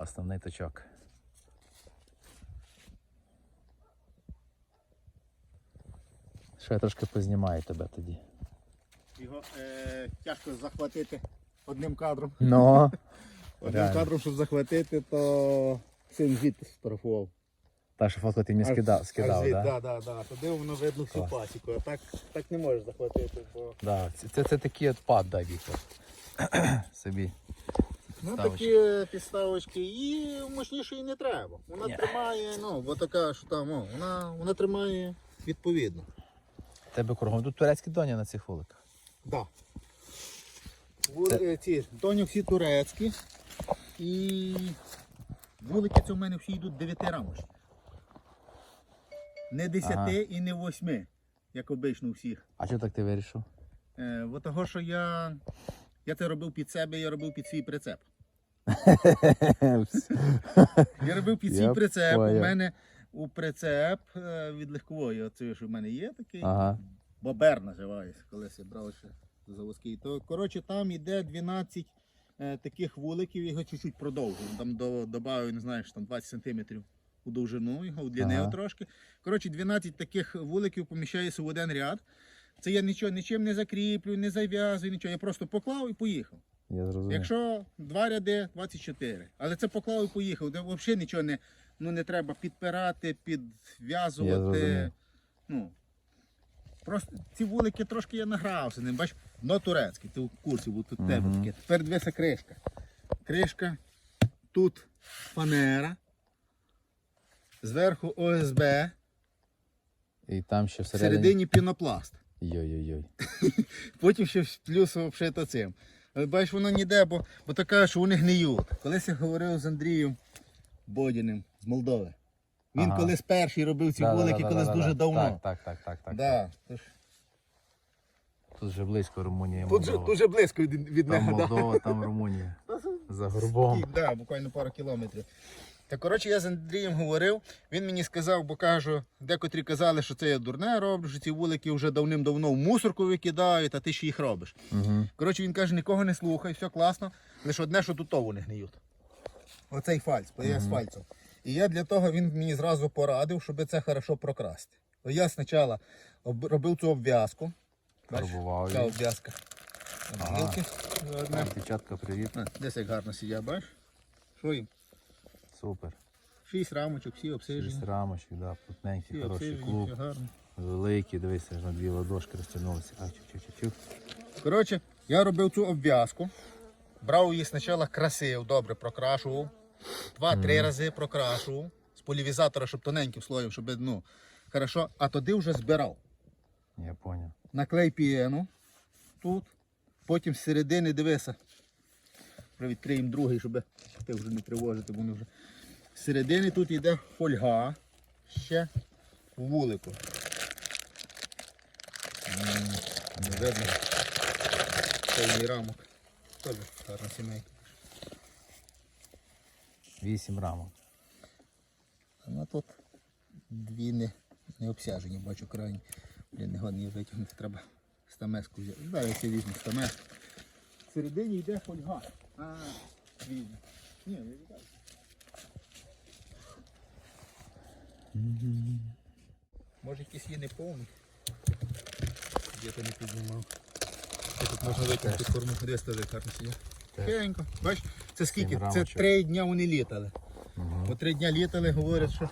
Основний точок. Що я трошки познімаю тебе тоді. Його е, тяжко захватити одним кадром. Ну. Одним Реально. кадром, щоб захватити, то син звідти сфотографував. Та що фотку ти мені скидав, скидав да? да, да, да. Туди воно видно всю Клас. пасіку. А так, так не можеш захватити, бо Да. Це, це, це такий от пад, да, Віктор. Собі. Ну, такі підставочки і мощніше не треба. Вона Ні. тримає, ну, бо така, що там, о, вона, вона тримає відповідно. Тебе кругом. Тут турецькі доні на цих вуликах. Да. Вули, ці доні всі турецькі. І вулики це в мене всі йдуть 9 рамочні. Не 10 Ага. і не 8, як обично у всіх. А що так ти вирішив? Е, бо того, що я, я це робив під себе, я робив під свій прицеп. Я робив під свій прицеп. У мене у прицеп е, від легкової, оце, що в мене є такий. Ага. Бобер називається, колись я брав ще заводський. То коротше там іде 12 е, таких вуликів, його чуть-чуть продовжую. Там до, добавив, не знаю, що там 20 сантиметрів у довжину, його удлінив Ага. трошки. Коротше, 12 таких вуликів поміщається в один ряд. Це я нічого нічим не закріплю, не зав'язую, нічого. Я просто поклав і поїхав. Я зрозумів. Якщо два ряди 24. Але це поклав і поїхав. Де взагалі нічого не, ну, не треба підпирати, підв'язувати. Ну, просто ці вулики трошки я награвся ним. Бач, но турецький, ти в курсі, бо тут Мгм. тебе таке. Тепер дивися кришка. Кришка, тут фанера, зверху ОСБ, І там ще всередині. всередині пінопласт. Йой-йой-йой. Потім ще плюс обшито цим. Але бачиш, воно ніде, бо, бо така, що вони гниють. Колись я говорив з Андрієм Бодіним з Молдови. Він Ага. колись перший робив ці вулики, колись дуже давно. Так, так, так, так. Да. Тож, Тут вже близько Румунія. Тут же, дуже близько від, від Там да. Молдова, там Румунія. За горбом. Так, да, буквально пару кілометрів. Та коротше, я з Андрієм говорив, він мені сказав, бо кажу, декотрі казали, що це я дурне роблю, що ці вулики вже давним-давно в мусорку викидають, а ти ще їх робиш. Угу. Коротше, він каже, нікого не слухай, все класно. Лише одне, що тут вони гниють. Оцей фальц, бо я з фальцем. І я для того він мені зразу порадив, щоб це хорошо прокрасти. То я спочатку об- робив цю обв'язку. Бачиш, Ця обв'язка. Ага. Одна. Привіт. Десь як гарно сидять, бачиш? Що їм? Супер. Шість рамочок, всі Шість обсижені. рамочок, да, плотненький, хороший клуб. Великий, дивися, на дві ладошки розтягнулися. А, чук-чук-чук. Коротше, я робив цю обв'язку. Брав її спочатку красив, добре прокрашував. Два-три рази прокрашував з полівізатора, щоб тоненьким слоєм, щоб ну, хорошо. А тоді вже збирав. Я поняв. Наклей піну тут. Потім з середини дивися. Відкриємо другий, щоб ти вже не тривожити, бо вони вже. З середини тут йде фольга ще в вулику. Не видно. Повний рамок. Теж гарна сімейка. Вісім рамок. Ну тут дві не, не обсяжені, бачу крайні. Блін, не годні витягнути, треба стамеску взяти. Дай я візьму стамеску. В середині йде фольга. А, візьму. Ні, не віддай. Може якісь є неповні. Я то не піднімав. Тут можна витягнути корму. Десь теж гарно сидять. Тихенько. Бачиш, це скільки? Це три дня вони літали. По три дня літали, говорять, що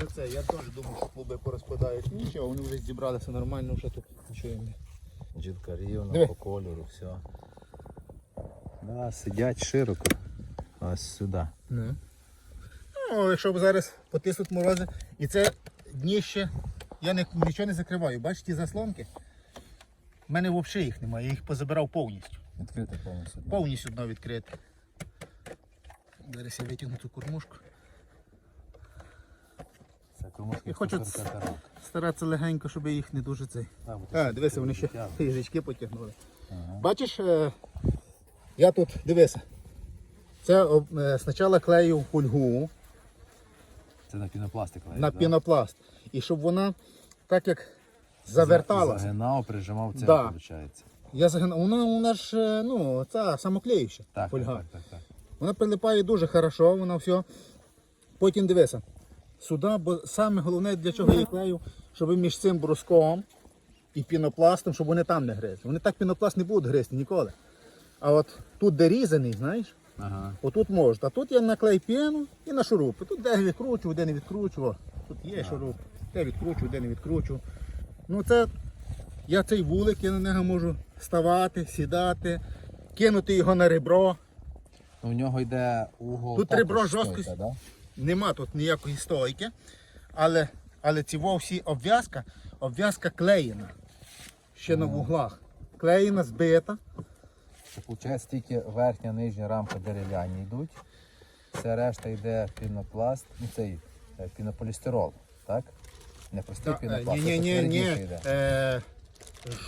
за це. Я теж думав, що клуби порозпадають. Нічого, вони вже зібралися нормально, вже тут нічого їм не. Рівна Диви. по кольору, все. Да, сидять широко. Ось сюди. Ну, якщо б зараз потиснуть морози, і це дніще, я не, нічого не закриваю. Бачите, ті заслонки? У мене взагалі їх немає, я їх позабирав повністю. Відкрите повністю. Повністю дно відкрите. Зараз я витягну цю кормушку. Я хочу. Старатися легенько, щоб їх не дуже цей. А, А, дивися, вони ще їжачки потягнули. Ага. Бачиш, е, я тут дивися. Це е, спочатку клею фольгу Це на пінопластик лежить, на да? пінопласт. І щоб вона так як заверталася. Загинав, прижимав це, Да. виходить. Я загинав. Вона, вона ж е, ну, ця самоклеюча Так, фольга. так, так, так, так. Вона прилипає дуже хорошо, вона все. Потім дивися. Сюди, бо саме головне для чого я клею, щоб між цим бруском і пінопластом, щоб вони там не гризли. Вони так пінопласт не будуть гризти ніколи. А от тут, де різаний, знаєш, Ага. отут можуть. А тут я наклею піну і на шурупи. Тут де відкручу, де не відкручу. О, Тут є шуруп. Де відкручу, де не відкручу. Ну це я цей вулик, я на нього можу ставати, сідати, кинути його на ребро. У нього йде угол. Тут ребро жорсткості. да? Нема тут ніякої стойки, але, але ці всі обв'язка, обв'язка клеєна. Ще на вуглах. Клеєна, збита. Виходить тільки верхня, нижня рамка дерев'яні йдуть. Все решта йде пінопласт, ну цей е, пінополістирол, так? Не простий пінопласт, Ні, ні, ні, ні. йде. Е,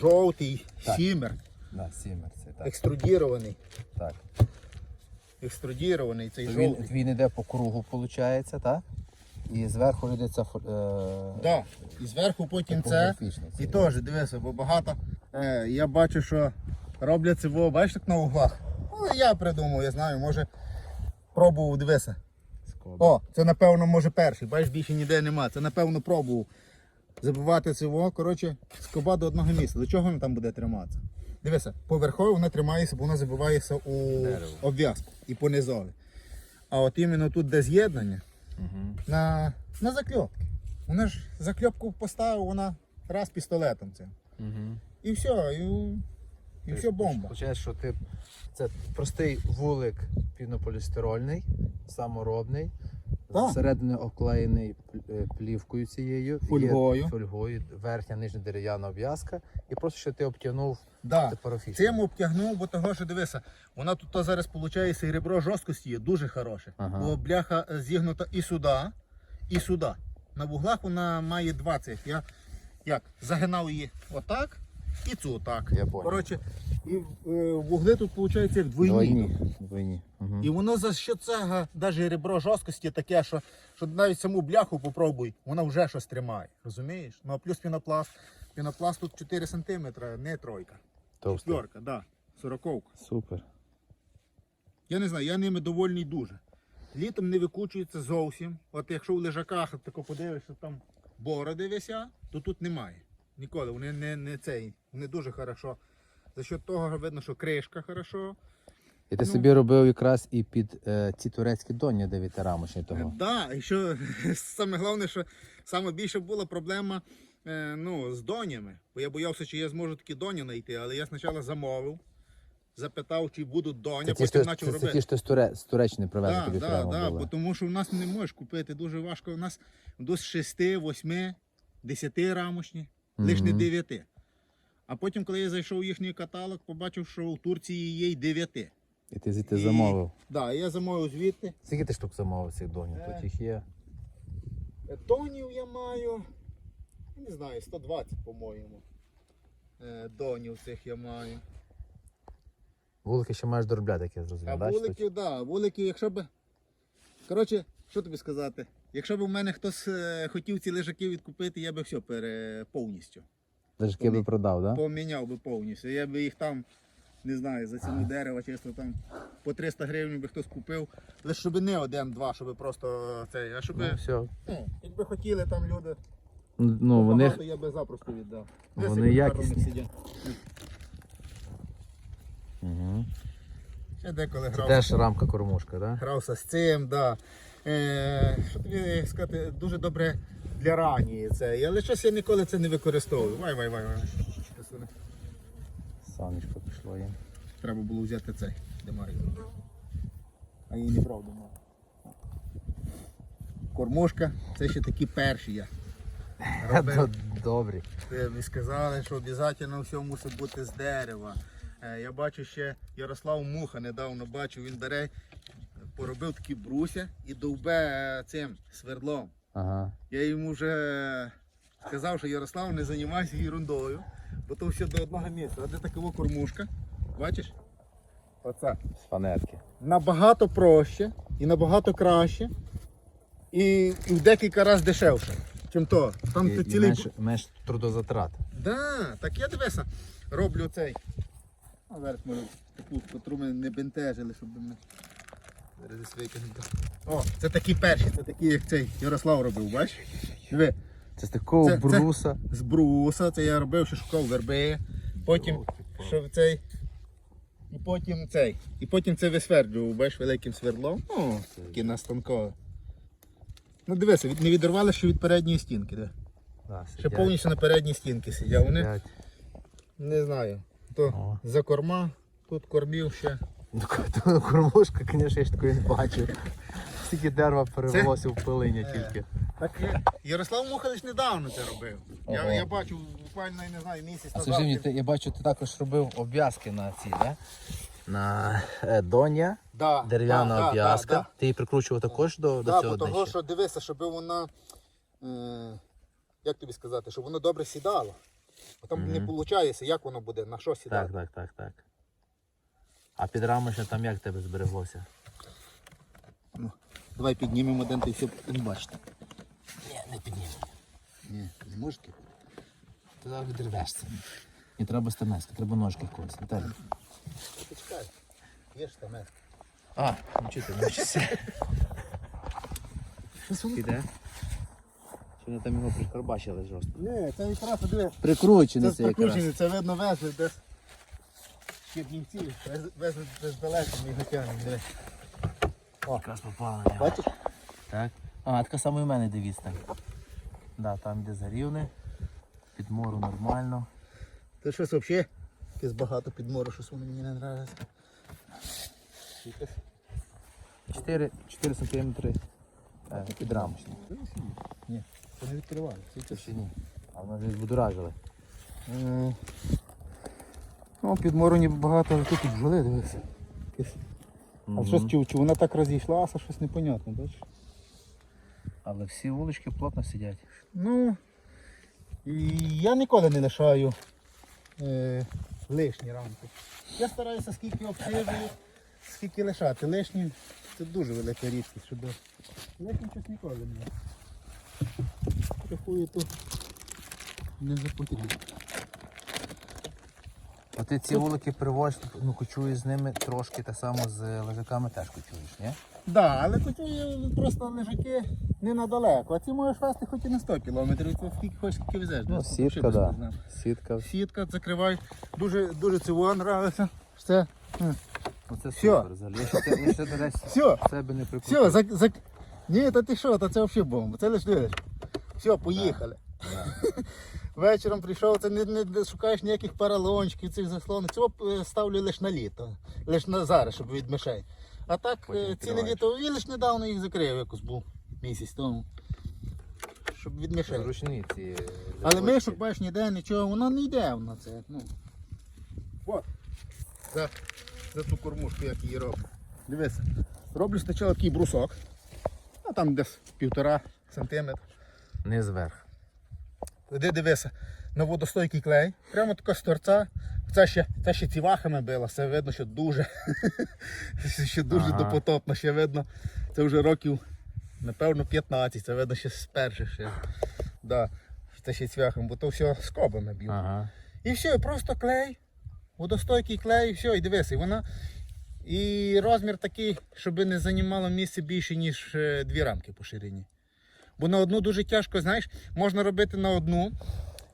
жовтий Так. сімер, Да, сімер цей, так. екструдірований. так. Екструдірований цей Він, жовтий. він йде по кругу, виходить, так? І зверху йде ця фо- е, Да. І зверху потім це. І теж дивися, бо багато. Е, я бачу, що роблять це, во, бачиш так на углах. Ну, я придумав, я знаю, може пробував, дивися. О, це напевно може перший, бачиш, більше ніде нема. Це напевно пробував забивати цього. Коротше, скоба до одного місця. До чого він там буде триматися? Дивися, поверхово вона тримається, бо вона забивається у обв'язку і понизові. А от іменно тут, де з'єднання, Угу. на, на закльопки. Вона ж закльопку поставив, вона раз пістолетом це. Угу. І все, і, і все бомба. Виходить, що ти це простий вулик пінополістирольний, саморобний, Так. зсередини обклеєний пл- е, плівкою цією, Фольгою. Є фольгою, верхня, нижня дерев'яна обв'язка, і просто що ти обтягнув Да. парафічно. Цим обтягнув, бо того, що дивися, вона тут то зараз виходить, і ребро жорсткості є дуже хороше. Ага. Бо бляха зігнута і сюди, і сюди. На вуглах вона має два цих. Я як загинав її отак і цю отак. Я понял. Коротше, і е, вугли тут виходить як двойні. Двойні. Угу. І воно за що це, навіть ребро жорсткості таке, що, що навіть саму бляху попробуй, вона вже щось тримає. Розумієш? Ну а плюс пінопласт. Пінопласт тут 4 см, не тройка. Товстий. Четверка, да. Сороковка. Супер. Я не знаю, я ними довольний дуже. Літом не викучується зовсім. От якщо в лежаках тако подивишся, там бороди висять, то тут немає. Ніколи. Вони не, не цей. Вони дуже хорошо. За счет того видно, що кришка хорошо. І ти Ну. собі робив якраз і під е, ці турецькі доні дев'ятирамочні того. Да, і що саме головне, що саме більше була проблема е, ну, з донями. Бо я боявся, чи я зможу такі доні знайти, але я спочатку замовив, запитав, чи будуть доня, Це потім почав це, це робити. ті, що з, Туре, з Туреччини привезли Так, тобі да, да, бо тому що в нас не можеш купити дуже важко. У нас до 6, 8, 10 рамочні, лише не Мгм. 9. А потім, коли я зайшов у їхній каталог, побачив, що у Турції є й 9. І ти звідти І- замовив. Да, я замовив звідти. Скільки ти штук замовив цих донів? Е. Тут їх є. Е, Тонів я маю, не знаю, 120, по-моєму. Е, Донів цих я маю. Вулики ще маєш доробляти, як я А да, чи вулики, так, да, вулики, якщо б. Коротше, що тобі сказати? Якщо б у мене хтось е, хотів ці лежаки відкупити, я би все пере... повністю. Лежки би продав, так? Да? Поміняв би повністю. Я би їх там, не знаю, за ціну дерева, чисто там по 300 гривень би хтось купив. Лише щоб не один-два, щоб просто цей, а щоб. Ну, все. Ну, якби хотіли там люди. Ну, вони Багато я би запросто віддав. Вони якісні. Угу. Ще деколи грав. теж рамка кормушка, так? Грався з цим, да. Е, що тобі сказати, дуже добре для ранії це. Але щось я ніколи це не використовую. Вай, вай, вай, вай. Сонечко пішло їм. Треба було взяти цей демарій. А її не брав дома. Кормушка, це ще такі перші я. Робив. Добрі. Сказали, що обов'язково все мусить бути з дерева. Е, Я бачу ще Ярослав Муха недавно бачив, він бере, поробив такі бруся і довбе е, цим свердлом. Ага. Я йому вже сказав, що Ярослав не займайся ерундою, бо то все до одного місця. А де така кормушка? Бачиш? Оце. З фанерки. Набагато проще і набагато краще. І, і в декілька разів дешевше, чим то. Там І, і цілий. менш, менш трудозатрат. Да, так я дивися, роблю цей. А зараз може таку, котру ми не бентежили, щоб ми. Зараз викинемо. О, це такі перші, це такі, як цей Ярослав робив, бачиш? Диви, Це з такого Це- це- бруса. з бруса, це я робив, що шукав верби. Потім, що цей. І потім цей. І потім це висверджував, бачиш, великим свердлом. Ну, такі на станкове. Ну дивися, від- не відірвали ще від передньої стінки. Де? Да, Ще повністю на передній стінці сидять. Вони не знаю. То О. за корма, тут кормів ще. Ну, кормушка, звісно, я ж такої не бачив. Стільки дерева перевелося в пилиня тільки. Так Ярослав Мухалич недавно це робив. Я, я бачу буквально я не знаю, місяць назад. скажи мені, ти, я бачу, ти також робив обв'язки на ці, да? На е, доня, да, дерев'яна да, да, обв'язка. да, Ти її прикручував також до, до цього бо того, що дивися, щоб вона, е, як тобі сказати, щоб воно добре сідало. Бо там не виходить, як воно буде, на що сідати. Так, так, так, так. А підрамочне там як тебе збереглося? Ну, давай піднімемо один, ти все не бачите. Ні, не піднімемо. Ні, не можете? Ти зараз відривешся. І треба стамески, треба ножки когось. Віталій. Ти чекай. Є ж там. е. А, нічого ти навчишся. Піде? Чи вони там його прикарбачили жорстко? Ні, це якраз диви. Прикручений Це це якраз. прикручений, це видно везли десь. Чернівці, вез- везли десь далеко, ми його тягнемо. диви. Якраз попало на нього. Бачиш? Так. А, така саме і в мене дивіться. Да, там де зарівне. Підмору нормально. Це щось взагалі якесь багато підмору, щось воно мені не подобається. 4, 4 см е, підрамочні. Ні, це не відкриває. Це ще ні. А воно вже збудоражили. Е, Ну, підмору ніби багато, але тут бджоли, дивися. А щось чи, чи вона так розійшлася, щось непонятно, бачиш? Але всі вулички плотно сидять. Ну, і я ніколи не лишаю е, лишні рамки. Я стараюся скільки обсижую, скільки лишати. Лишні це дуже велика рідкість, щоб щось ніколи не. Рахую тут не запотрібно. А ти ці вулики привозиш, ну кочуєш з ними трошки так само з лежаками теж кочуєш, ні? Так, да, але кочую просто лежаки не надалеко. А ці можеш вести хоч і на 100 кілометрів, це скільки хочеш, скільки везеш. Ну, сітка, да. Сітка. Сітка закривай. Дуже, дуже цього нравиться. Все. Оце Всьо. супер взагалі. Я ще це я ще, до речі, Все. себе не Все, прикрутив. зак, зак... Ні, та ти що, та це взагалі бомба. Це лише дивиш. Все, поїхали. Вечором прийшов, це не, не, шукаєш ніяких паралончиків, цих заслонок. Цього е, ставлю лише на літо. Лише на зараз, щоб від мишей. А так Потім е, відкриваєш. літо і лише недавно їх закрив якось був місяць тому. Щоб від мишей. Зручні ці. Але листочки. мишок, бачиш, ніде нічого, воно не йде на це. Ну. От. За, за ту кормушку, як її роблю. Дивися. Роблю спочатку такий брусок. А там десь півтора сантиметра. Низ вверх. Туди дивися, на водостойкий клей. Прямо така з торця. Це ще, це ще цівахами била, це видно, що дуже, ще дуже Ага. допотопно, ще видно. Це вже років, напевно, 15, це видно ще з перших. Ще. Да. Це ще цвяхом, бо то все скобами б'ють. Ага. І все, просто клей, водостойкий клей, і все, і дивися, вона. І розмір такий, щоб не займало місце більше, ніж е, дві рамки по ширині. Бо на одну дуже тяжко, знаєш, можна робити на одну,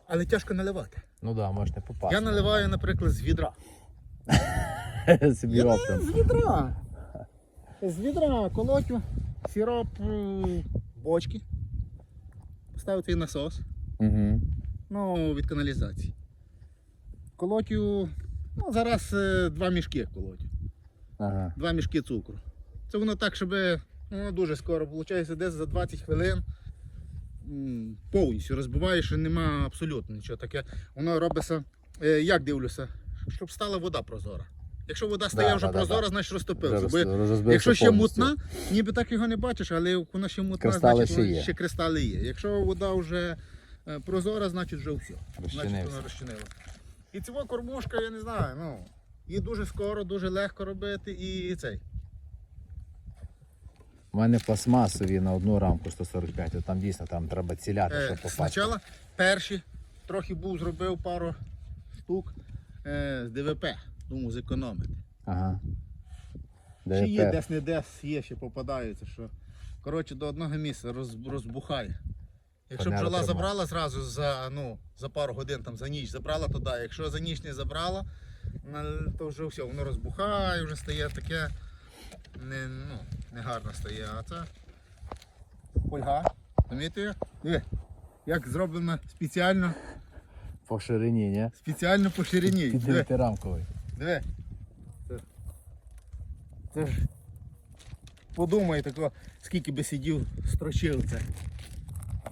але тяжко наливати. Ну так, да, можеш не попасти. Я наливаю, наприклад, з відра. собі Я оптом. з відра. З відра колотю, сироп е, бочки. Цей насос. Угу. Ну, від каналізації. Колотю, ну, зараз е, два мішки колотю. Ага. Два мішки цукру. Це воно так, щоб ну, дуже скоро виходить, десь за 20 хвилин повністю розбиваєш, що нема абсолютно нічого таке. Воно робиться, е, як дивлюся, щоб стала вода прозора. Якщо вода стає Да, вже да, прозора, да. значить розтопилося. Бо Роз- Якщо ще повністю. мутна, ніби так його не бачиш, але вона ще мутна, Кристали значить ще є. ще кристали є. Якщо вода вже прозора, значить вже все. Значить вона розчинила. І цього кормушка, я не знаю, ну, її дуже скоро, дуже легко робити і цей. У мене пластмасові на одну рамку 145, от там дійсно там треба ціляти, Е, щоб попасти. спочатку перші, трохи був, зробив пару штук е, з ДВП, думаю, зекономити. Ага. Ще є десь не десь є, ще попадаються, що коротше до одного місця роз, розбухає. Якщо бджола тримає. забрала зразу за, ну, за пару годин там, за ніч забрала, то да. Якщо за ніч не забрала, то вже все, воно розбухає, вже стає таке не, ну, негарно стає. А це фольга. Розумієте? Диви, як зроблено спеціально, По ширині, ні? спеціально по ширині. Диви. Піддивити рамковий. Диви. Це, це ж. Подумай тако, скільки би сидів, строчив це.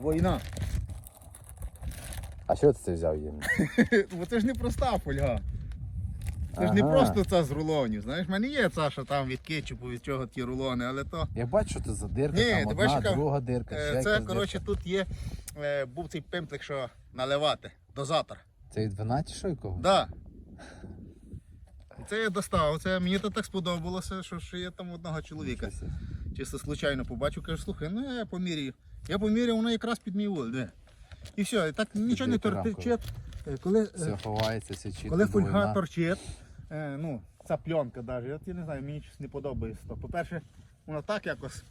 Війна. А що ти це взяв їм? Бо це ж не проста фольга. Це ж не просто це з рулонів. Знаєш, в мене є це, що там від кетчупу, від чого ті рулони, але то. Я бачу, що це за дирка, Ні, там одна, яка- друга дирка, ще Е, якась Це, дирка. коротше, тут є, е, був цей пимплик, що наливати, дозатор. Це від вина чи що якого? Да. Це я достав. Це мені то так сподобалося, що, що я там одного чоловіка. Чисто случайно побачив, кажу, слухай, ну я поміряю. Я поміряв, воно якраз під мій вол, де. І все, і так нічого не торчить. Е, Коли, е, Все ховається, все чітко. коли фольга торчить, е, ну, ця пленка навіть, от я не знаю, мені щось не подобається. По-перше, воно так якось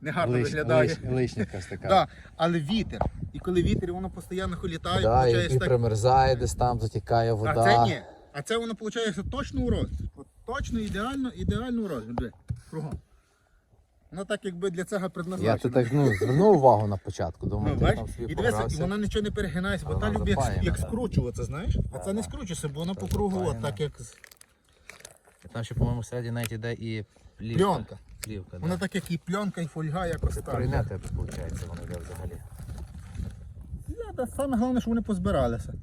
негарно Лиш- виглядає. лиш- Лишня така. Да, але вітер. І коли вітер, воно постійно холітає, Да, і, і так. примерзає, десь там затікає вода. А це ні. А це воно виходить точно у рост. Точно ідеально, ідеально у рост. Кругом. Воно так якби для цього Я предназначено. тут так ну, звернув увагу на початку, Ну, думаю, ти бачиш, там собі і дивися, і погрався. вона нічого не перегинається, бо та вона любить як, запаяна, як да. скручуватися, знаєш? А це не скручується, бо воно по кругу, от, запаяна. так як з- Там ще, по-моєму, всередині навіть іде і плівка. пленка. Плівка, Воно да. так як і пленка, і фольга якось так. коріння тебе, виходить, воно йде взагалі. Я, та Саме головне, що вони позбиралися.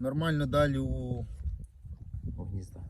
Нормально далі у У гнізда.